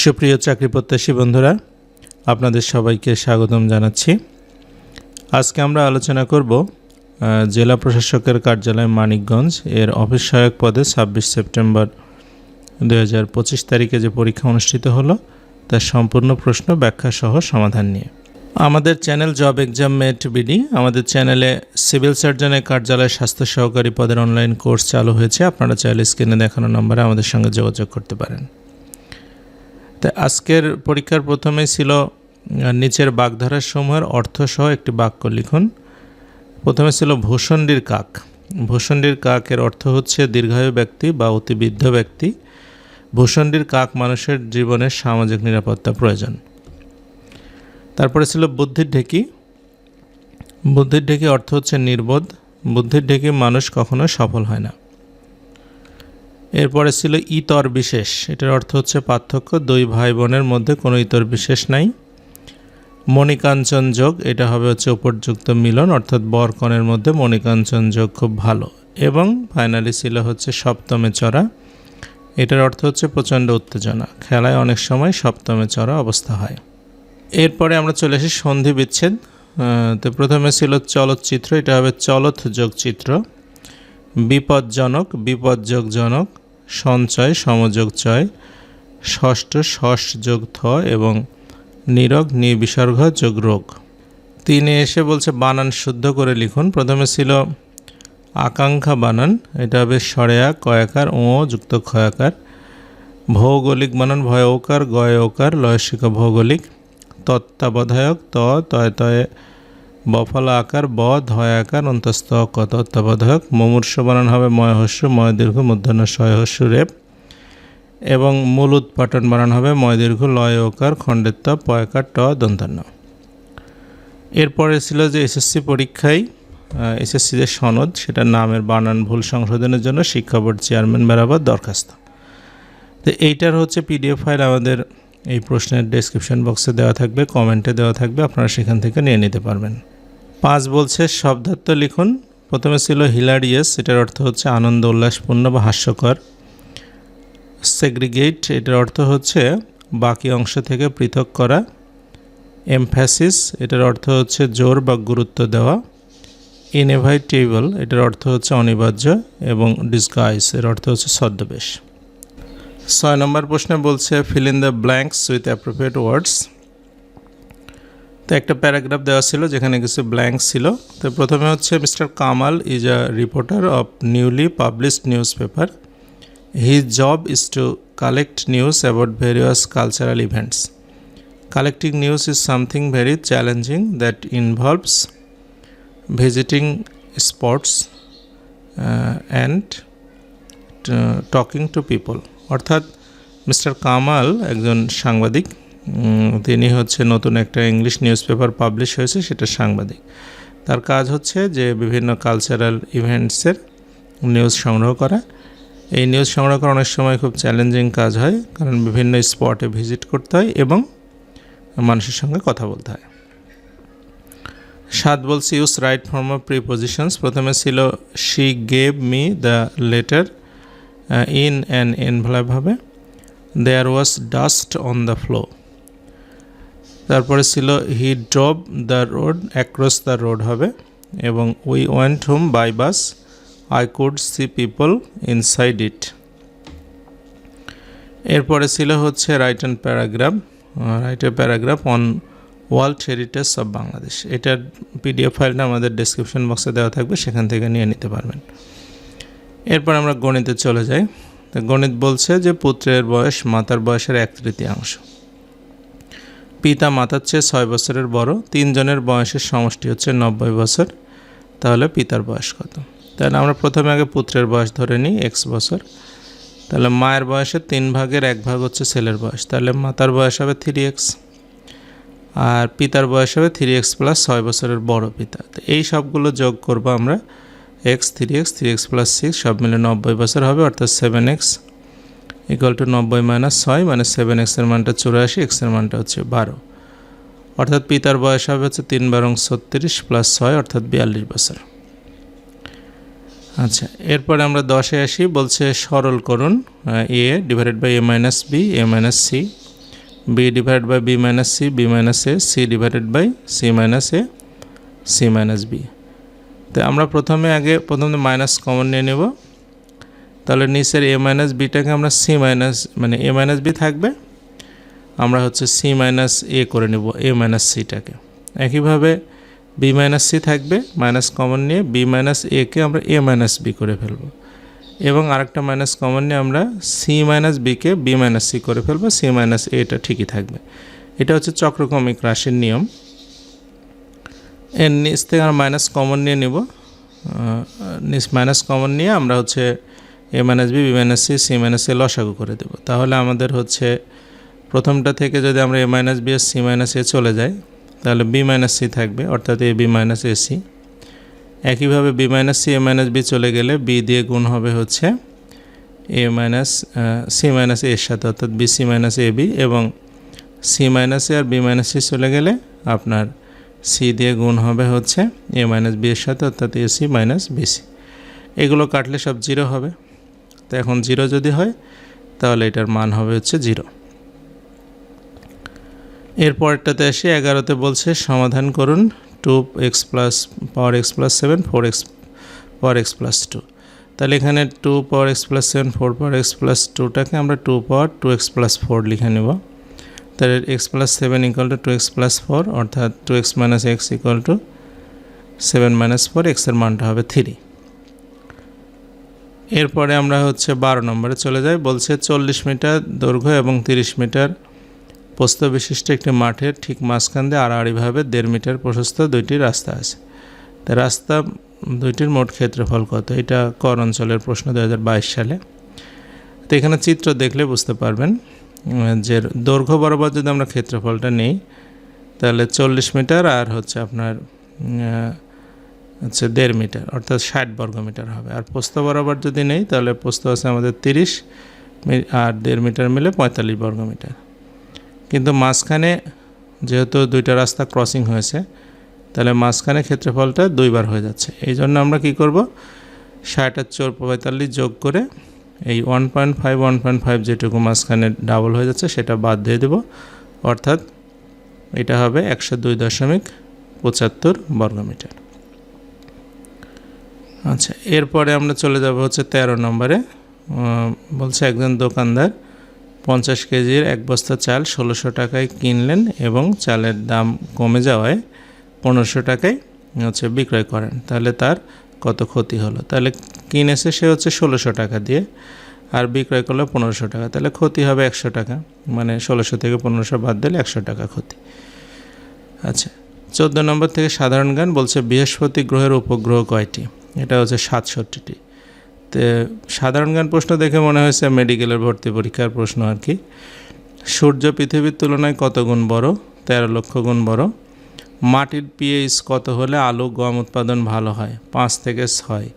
সুপ্রিয় চাকরি প্রত্যাশী বন্ধুরা, আপনাদের সবাইকে স্বাগতম জানাচ্ছি। আজকে আমরা আলোচনা করব জেলা প্রশাসকের কার্যালয় মানিকগঞ্জ এর অফিস সহায়ক পদে ছাব্বিশ সেপ্টেম্বর দু হাজার পঁচিশ তারিখে যে পরীক্ষা অনুষ্ঠিত হলো তার সম্পূর্ণ প্রশ্ন ব্যাখ্যা সহ সমাধান নিয়ে। আমাদের channel job exam mate BD, আমাদের চ্যানেলে সিভিল সার্জনের কার্যালয় স্বাস্থ্য সহকারী পদের অনলাইন কোর্স চালু হয়েছে। আপনারা চাইলে স্ক্রিনে দেখানো নম্বরে আমাদের সঙ্গে যোগাযোগ করতে পারেন। তা আজকের পরীক্ষার প্রথমে ছিল নিচের বাগধারার সমূহের অর্থসহ একটি বাক্য লিখুন। প্রথমে ছিল ভূষণ্ডির কাক। ভূষণ্ডির কাকের অর্থ হচ্ছে দীর্ঘায়ু ব্যক্তি বা অতি বৃদ্ধ ব্যক্তি। ভূষণ্ডির কাক মানুষের জীবনের সামাজিক নিরাপত্তা প্রয়োজন। তারপরে ছিল বুদ্ধির ঢেকি। বুদ্ধির ঢেকি অর্থ হচ্ছে নির্বোধ। বুদ্ধির ঢেকি মানুষ কখনো সফল হয় না। এরপরে ছিল ইতর বিশেষ। এটার অর্থ হচ্ছে পার্থক্য। দুই ভাই বোনের মধ্যে কোনো ইতর বিশেষ নাই। মণিকাঞ্চন যোগ এটা হবে হচ্ছে উপযুক্ত মিলন, অর্থাৎ বর কনের মধ্যে মণিকাঞ্চন যোগ খুব ভালো। এবং ফাইনালি ছিল হচ্ছে সপ্তমে চড়া। এটার অর্থ হচ্ছে প্রচণ্ড উত্তেজনা। খেলায় অনেক সময় সপ্তমে চড়া অবস্থা হয়। এরপরে আমরা চলে আসি সন্ধি বিচ্ছেদ। তো প্রথমে ছিল চলচ্চিত্র, এটা হবে চলৎ যোগ চিত্র বিপজ্জনক বিপদযোগজনক সঞ্চয়, সমযোগ চয়, ষষ্ঠ ষষ্ঠ যোগ থ এবং নিরগ, নিবিসর্গ যোগ রোগ। তিনে এসে বলছে বানান শুদ্ধ করে লিখুন। প্রথমে ছিল আকাঙ্ক্ষা বানান, এটা হবে সরেয়া, কয়াকার, ও যুক্ত ক্ষয়াকার। ভৌগোলিক বানান ভয় ওকার, গয় ওকার, লয়সিকা ভৌগোলিক। তত্ত্বাবধায়ক ত, তয় তয়ে বফলা আকার ব ধয় আকার অন্তস্থ ক তত্ত্বাবধায়ক মুমূর্ষ বানান হবে ময় হস্য ময় দীর্ঘ মধ্যাহ্ন শয় হস্য রেপ, এবং মূল উৎপাটন বানান হবে ময় দীর্ঘ লয় ওকার খণ্ডেত্ব পয়কার, ট, দন্তান্ন। এরপরে ছিল যে এসএসসি পরীক্ষায় এসএসসি যে সনদ সেটা নামের বানান ভুল সংশোধনের জন্য শিক্ষা বোর্ড চেয়ারম্যান বরাবর দরখাস্ত। তো এইটার হচ্ছে পিডিএফ ফাইল আমাদের এই প্রশ্নের ডেসক্রিপশন বক্সে দেওয়া থাকবে, কমেন্টে দেওয়া থাকবে, আপনারা সেখান থেকে নিয়ে নিতে পারবেন। পাঁচ বলছে শব্দার্থ লিখুন। প্রথমে ছিল হিলারিয়াস, এটার অর্থ হচ্ছে আনন্দ, উল্লাসপূর্ণ বা হাস্যকর। সেগ্রিগেট, এটার অর্থ হচ্ছে বাকি অংশ থেকে পৃথক করা। এমফ্যাসিস এটার অর্থ হচ্ছে জোর বা গুরুত্ব দেওয়া। ইনএভাইটেবল, এটার অর্থ হচ্ছে অনিবার্য এবং ডিসগাইস এর অর্থ হচ্ছে ছদ্মবেশ। ছয় নম্বর প্রশ্নে বলছে fill in the blanks with appropriate words তো একটা প্যারাগ্রাফ দেওয়া ছিল যেখানে কিছু ব্ল্যাঙ্ক ছিল। তো প্রথমে হচ্ছে mister Kamal is a reporter of newly published newspaper his job is to collect news about various cultural events. Collecting news is something very challenging that involves visiting spots and talking to people. অর্থাৎ mister Kamal একজন সাংবাদিক। তিনি হচ্ছে নতুন একটা English news paper publish হয়েছে, সেটা সাংবাদিক। তার কাজ হচ্ছে যে বিভিন্ন কালচারাল ইভেন্টসের নিউজ সংগ্রহ করা। এই নিউজ সংগ্রহ করা অনেক সময় খুব চ্যালেঞ্জিং কাজ হয়, কারণ বিভিন্ন স্পটে ভিজিট করতে হয় এবং মানুষের সঙ্গে কথা বলতে হয়। সাত বলছি use right form of prepositions প্রথমে ছিল she gave me the letter in an envelope হবে there was dust on the floor তারপরে ছিল he drop the road across the road হবে এবং we went home by bus I could see people inside it এরপরে ছিল হচ্ছে write and paragraph write a paragraph on world heritage of Bangladesh এটার PDF ফাইলটা আমাদের ডেসক্রিপশন বক্সে দেওয়া থাকবে, সেখান থেকে নিয়ে নিতে পারবেন। এরপর আমরা গণিতে চলে যাই। তো গণিত বলছে যে পুত্রের বয়স মাতার বয়সের এক তৃতীয়াংশ। পিতা মাতার চেয়ে ছয় বছরের বড়, তিনজনের বয়সের সমষ্টি হচ্ছে নব্বই বছর, তাহলে পিতার বয়স কত? তাহলে আমরা প্রথমে আগে পুত্রের বয়স ধরে নিই এক্স বছর। তাহলে মায়ের বয়সের তিন ভাগের এক ভাগ হচ্ছে ছেলের বয়স, তাহলে মাতার বয়স হবে থ্রি এক্স আর পিতার বয়স হবে থ্রি এক্স প্লাস ছয় বছরের বড় পিতা। তো এই সবগুলো যোগ করব আমরা x three x three x plus six সব মিলে নব্বই বছর হবে, অর্থাৎ সেভেন এক্স ইকুয়াল টু নব্বই মাইনাস ছয় মানে সেভেন এক্সের মানটা চুরাশি এক্সের মানটা হচ্ছে বারো। অর্থাৎ পিতার বয়স হবে হচ্ছে তিন বারং ছত্রিশ প্লাস ছয়, অর্থাৎ বিয়াল্লিশ বছর। আচ্ছা এরপরে আমরা দশে আসি, বলছে সরল করুন A divided by A minus B A minus C B divided by B minus C B minus A C divided by C minus A C minus B তো আমরা প্রথমে আগে, প্রথমে মাইনাস কমন নিয়ে নেব। তাহলে নিচের এ মাইনাস বিটাকে আমরা সি মাইনাস মানে এ মাইনাস বি থাকবে, আমরা হচ্ছে সি মাইনাস এ করে নেব এ মাইনাস সিটাকে একইভাবে বি মাইনাস সি থাকবে মাইনাস কমন নিয়ে বি মাইনাস একে আমরা এ মাইনাস বি করে ফেলব। এবং আরেকটা মাইনাস কমন নিয়ে আমরা সি মাইনাস বিকে বি মাইনাস সি করে ফেলব সি মাইনাস এটা ঠিকই থাকবে। এটা হচ্ছে চক্রক্রমিক রাশির নিয়ম। এর নিচ থেকে আমরা মাইনাস কমন নিয়ে নেব। মাইনাস কমন নিয়ে আমরা হচ্ছে A minus B B minus C C minus A লসাগু করে দেবো। তাহলে আমাদের হচ্ছে প্রথমটা থেকে যদি আমরা এ মাইনাস বি আর সি মাইনাস এ চলে যাই, তাহলে বি মাইনাস সি থাকবে, অর্থাৎ A B minus A C একইভাবে B minus C A minus B চলে গেলে বি দিয়ে গুণ হবে হচ্ছে এ মাইনাস সি মাইনাস এর সাথে, অর্থাৎ B C minus A B এবং সি মাইনাস এ আর বি মাইনাস সি চলে গেলে আপনার সি দিয়ে গুণ হবে হচ্ছে এ মাইনাস বি এর সাথে, অর্থাৎ A C minus B C এগুলো কাটলে সব জিরো হবে। তো এখন জিরো যদি হয়, তাহলে এটার মান হবে হচ্ছে জিরো। এরপরটাতে আসি, এগারোতে বলছে, সমাধান করুন two x plus power x plus seven four x power x plus two তাহলে এখানে two power x plus seven four power x plus টুটাকে আমরা two power two x plus four লিখে নেব। তাহলে x plus seven equal to two x plus four অর্থাৎ two x minus x equal to seven minus four এক্সের মানটা হবে three এরপরে আমরা হচ্ছে বারো নম্বরে চলে যাই। বলছে চল্লিশ মিটার দৈর্ঘ্য এবং তিরিশ মিটার প্রস্থ বিশিষ্ট একটি মাঠের ঠিক মাঝখান দিয়ে আড়াআড়িভাবে দেড় মিটার প্রশস্ত দুইটি রাস্তা আছে। তা রাস্তা দুইটির মোট ক্ষেত্রফল কত? এটা কর অঞ্চলের প্রশ্ন দু হাজার বাইশ সালে। তো এখানে চিত্র দেখলে বুঝতে পারবেন যে দৈর্ঘ্য বরাবর যদি আমরা ক্ষেত্রফলটা নেই, তাহলে চল্লিশ মিটার আর হচ্ছে আপনার হচ্ছে দেড় মিটার অর্থাৎ ষাট বর্গ মিটার হবে। আর পোস্ত বরাবর যদি নেই, তাহলে পোস্ত আছে আমাদের তিরিশ আর দেড় মিটার মিলে পঁয়তাল্লিশ বর্গ মিটার কিন্তু মাঝখানে যেহেতু দুইটা রাস্তা ক্রসিং হয়েছে, তাহলে মাঝখানে ক্ষেত্রফলটা দুইবার হয়ে যাচ্ছে। এই জন্য আমরা কী করব? ষাট আর চোর পঁয়তাল্লিশ যোগ করে এই one point five, one point five যেটুকু মাঝখানে ডাবল হয়ে যাচ্ছে, সেটা বাদ দিয়ে দেব। অর্থাৎ এটা হবে একশো দুই দশমিক পঁচাত্তর বর্গমিটার। আচ্ছা এরপরে আমরা চলে যাব হচ্ছে তেরো নম্বরে। বলছে একজন দোকানদার, পঞ্চাশ কেজির এক বস্তা চাল ষোলোশো টাকায় কিনলেন এবং চালের দাম কমে যাওয়ায় পনেরোশো টাকায় হচ্ছে বিক্রয় করেন। তাহলে তার কত ক্ষতি হলো? তাহলে কিনেছে সে হচ্ছে ষোলোশো টাকা দিয়ে, আর বিক্রয় করল পনেরোশো টাকা। তাহলে ক্ষতি হবে একশো টাকা মানে ষোলোশো থেকে পনেরোশো বাদ দিলে একশো টাকা ক্ষতি। আচ্ছা চোদ্দ নম্বর থেকে সাধারণ গান বলছে বৃহস্পতি গ্রহের উপগ্রহ কয়টি? এটা হচ্ছে সাতষট্টিটি। তো সাধারণ জ্ঞান প্রশ্ন দেখে মনে হয়েছে মেডিকেলের ভর্তি পরীক্ষার প্রশ্ন আর কি। সূর্য পৃথিবীর তুলনায় কত গুণ বড়? তেরো লক্ষ গুণ বড়। মাটির পিএইচ কত হলে আলু, গম উৎপাদন ভালো হয়? পাঁচ থেকে ছয়।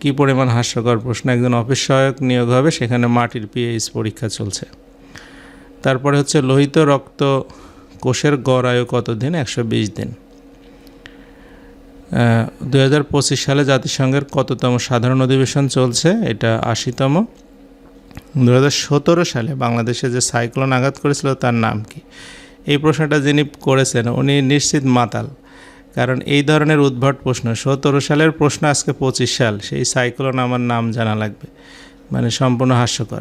কি পরিমাণ হাস্যকর প্রশ্ন? একজন অফিস সহায়ক নিয়োগ হবে, সেখানে মাটির পিএইচ পরীক্ষা চলছে। তারপরে হচ্ছে লোহিত রক্ত কোষের গড় আয়ু কত দিন? একশো বিশ দিন। দু হাজার পঁচিশ সালে জাতিসংঘের কততম সাধারণ অধিবেশন চলছে? এটা আশিতম। দু হাজার সতেরো সালে বাংলাদেশে যে সাইক্লোন আঘাত করেছিল, তার নাম কি? এই প্রশ্নটা যিনি করেছেন, উনি নিশ্চিত মাতাল। কারণ এই ধরনের উদ্ভট প্রশ্ন, সতেরো সালের প্রশ্ন আজকে পঁচিশ সাল, সেই সাইক্লোন আমার নাম জানা লাগবে। মানে সম্পূর্ণ হাস্যকর।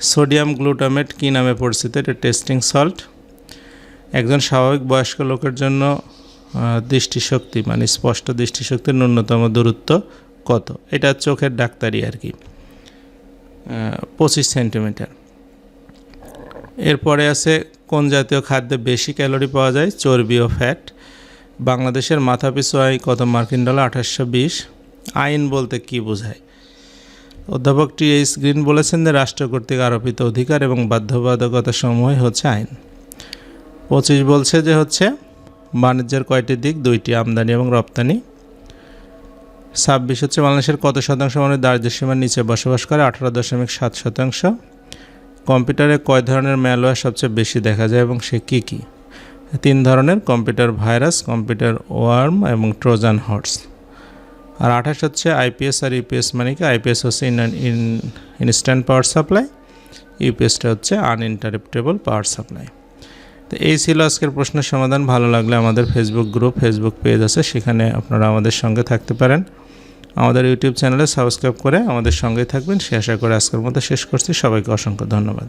সোডিয়াম গ্লুটামেট কী নামে পরিচিত? এটা টেস্টিং সল্ট। একজন স্বাভাবিক বয়স্ক লোকের জন্য দৃষ্টিশক্তি মানে স্পষ্ট দৃষ্টিশক্তির ন্যূনতম দূরত্ব কত? এটা চোখের ডাক্তারি আর কি। পঁচিশ সেন্টিমিটার। এরপরে আছে কোন জাতীয় খাদ্যে বেশি ক্যালোরি পাওয়া যায়? চর্বি ও ফ্যাট। বাংলাদেশের মাথাপিছু আয় কত? মার্কিন ডলার আঠাশশো বিশ। আইন বলতে কি বোঝায়? অধ্যাপক টি এইচ গ্রিন বলেছেন যে রাষ্ট্র কর্তৃক আরোপিত অধিকার এবং বাধ্যবাধকতা সমূহই হচ্ছে আইন। পঁচিশ বলছে যে হচ্ছে বাণিজ্যের কয়টি দিক? দুইটি আমদানি এবং রপ্তানি। ছাব্বিশ হচ্ছে বাংলাদেশের কত শতাংশ মানুষ দারিদ্র্যসীমার নিচে বসবাস করে? আঠারো দশমিক সাত শতাংশ। কম্পিউটারে কয় ধরনের ম্যালওয়্যার সবচেয়ে বেশি দেখা যায় এবং সে কী কী? তিন ধরনের, কম্পিউটার ভাইরাস, কম্পিউটার ওয়ার্ম এবং ট্রোজান হর্স। আর আঠাশ হচ্ছে আইপিএস আর ইপিএস মানে কি? আইপিএস হচ্ছে ইন ইনস্ট্যান্ট পাওয়ার সাপ্লাই। ইউপিএসটা হচ্ছে আনইন্টারাপ্টেবল পাওয়ার সাপ্লাই। তো এই ছিল আজকের প্রশ্নের সমাধান। ভালো লাগলে আমাদের ফেসবুক গ্রুপ ফেসবুক পেজ আছে, সেখানে আপনারা আমাদের সঙ্গে থাকতে পারেন। আমাদের ইউটিউব চ্যানেলে সাবস্ক্রাইব করে আমাদের সঙ্গেই থাকবেন। সে আশা করে আজকের মতো শেষ করছি। সবাইকে অসংখ্য ধন্যবাদ।